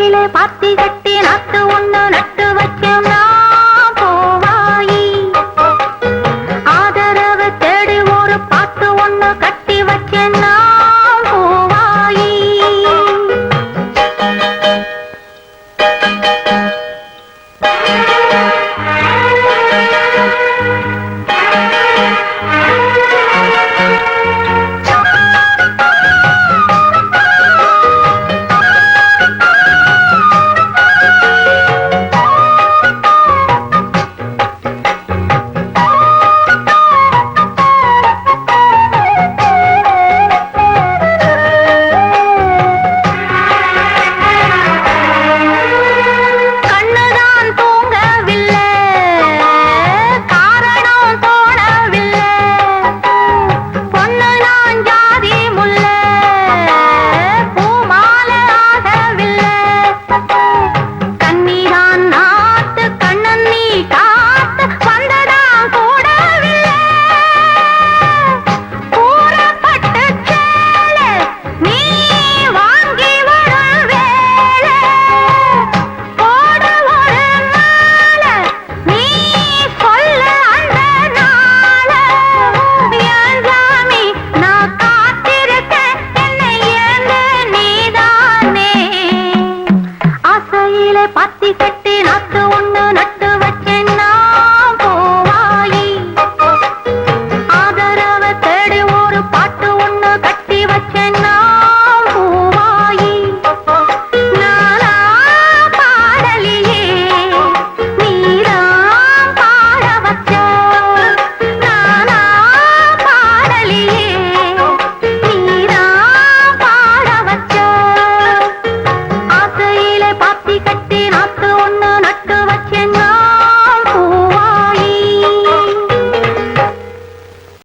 கையிலே பாத்தி கட்டி நட்டு ஒண்ணு நட்டு வைக்கும் நான் போவாயி. ஆதரவு தேடி ஒரு பாத்து ஒண்ணு கட்டி வைக்கணும் పార్టీ కట్టి பாத்தி கட்டின